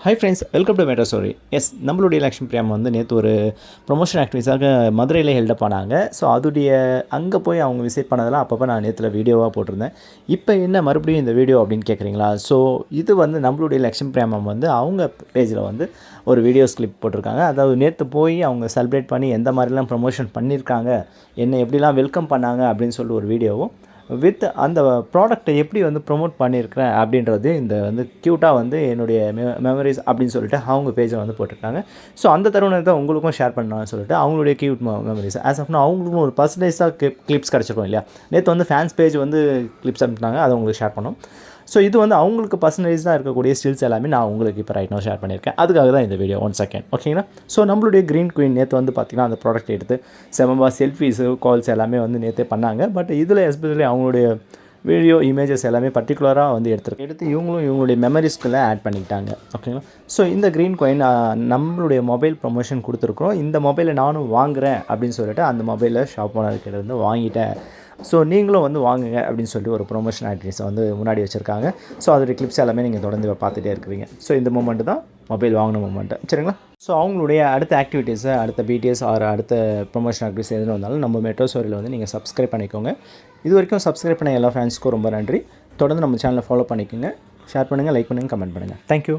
Hi friends welcome to matter story S நம்மளுடைய லக்ஷ்மி பிரியாமா வந்து நேற்று ஒரு ப்ரொமோஷன் ஆக்டிவிஸாக மதுரையில் ஹெல்டப் பண்ணாங்க ஸோ அதுடைய அங்கே போய் அவங்க விசிட் பண்ணதெல்லாம் அப்பப்போ நான் நேற்றுல வீடியோவாக போட்டிருந்தேன். இப்போ என்ன மறுபடியும் இந்த வீடியோ அப்படின்னு கேட்குறீங்களா ஸோ இது வந்து நம்மளுடைய லக்ஷ்மி பிரியாமம் வந்து அவங்க பேஜில் வந்து ஒரு வீடியோஸ் கிளிப் போட்டிருக்காங்க. அதாவது நேற்று போய் அவங்க செலிப்ரேட் பண்ணி எந்த மாதிரிலாம் ப்ரொமோஷன் பண்ணியிருக்காங்க என்னை எப்படிலாம் வெல்கம் பண்ணாங்க அப்படின்னு சொல்லி ஒரு வீடியோவும் வித் அந்த ப்ராடக்ட்டை எப்படி வந்து ப்ரொமோட் பண்ணியிருக்கிறேன் அப்படின்றது இந்த வந்து க்யூட்டாக வந்து என்னுடைய மெ மெமரிஸ் அப்படின்னு சொல்லிட்டு அவங்க பேஜை வந்து போட்டிருக்காங்க. ஸோ அந்த தருணத்தை உங்களுக்கும் ஷேர் பண்ணலாம்னு சொல்லிட்டு அவங்களுடைய க்யூட் மெமரிஸ் ஆஸ் ஆஃப் அவங்களுக்கும் ஒரு பர்சன்டேஜாக கிளிப்ஸ் கிடச்சிருக்கும் இல்லையா? நேற்று வந்து ஃபேன்ஸ் பேஜ் வந்து கிளிப்ஸ் அனுப்பினாங்க அதை உங்களுக்கு ஷேர் பண்ணோம். ஸோ இது வந்து அவங்களுக்கு பர்சனலைஸ்டாக இருக்கக்கூடிய ஸ்டில்ஸ் எல்லாமே நான் உங்களுக்கு இப்போ ரைட் நோ ஷேர் பண்ணியிருக்கேன். அதுக்காக தான் இந்த வீடியோ ஒன் செகண்ட் ஓகேங்களா ஸோ நம்மளுடைய க்ரீன் குயின் நேற்று வந்து பார்த்திங்கன்னா அந்த ப்ராடக்ட் எடுத்து செமபா செல்ஃபீஸு கால்ஸ் எல்லாமே வந்து நேற்றே பண்ணாங்க. பட் இதில் எஸ்பெஷலி அவங்களுடைய வீடியோ இமேஜஸ் எல்லாமே பர்டிகுலராக வந்து எடுத்துருக்கு எடுத்து இவங்களும் இவங்களுடைய மெமரிஸ்க்குள்ளே ஆட் பண்ணிக்கிட்டாங்க ஓகேங்களா ஸோ இந்த க்ரீன் coin நம்மளுடைய மொபைல் ப்ரொமோஷன் கொடுத்துருக்குறோம். இந்த மொபைலை நானும் வாங்குறேன் அப்படின்னு சொல்லிட்டு அந்த மொபைலை ஷாப் ஓனர்கிட்ட இருந்து வாங்கிட்டேன். ஸோ நீங்களும் வந்து வாங்குங்க அப்படின்னு சொல்லிட்டு ஒரு ப்ரொமோஷன் ஆக்டிவிட்டிஸை வந்து முன்னாடி வச்சுருக்காங்க. ஸோ அதோடைய கிளிப்ஸ் எல்லாமே நீங்கள் தொடர்ந்து பார்த்துட்டே இருக்கிறீங்க. ஸோ இந்த மூமெண்ட்டு தான் மொபைல் வாங்கின மூமெண்ட்டு சரிங்களா? ஸோ அவங்களுடைய அடுத்த ஆக்டிவிட்டீஸை அடுத்த பிடிஎஸ் ஆர் அடுத்த ப்ரொமோஷன் ஆக்டிவிஸ் எதுன்னு வந்தாலும் நம்ம மெட்ரோ ஸ்டோரியில் வந்து நீங்கள் சப்ஸ்கிரைப் பண்ணிக்கோங்க. இது வரைக்கும் சப்ஸ்கிரைப் பண்ண எல்லா ஃபேன்ஸ்க்கும் ரொம்ப நன்றி. தொடர்ந்து நம்ம சேனலை ஃபாலோ பண்ணிக்கோங்க. ஷேர் பண்ணுங்கள் லைக் பண்ணுங்கள் கமெண்ட் பண்ணுங்கள் தேங்க்யூ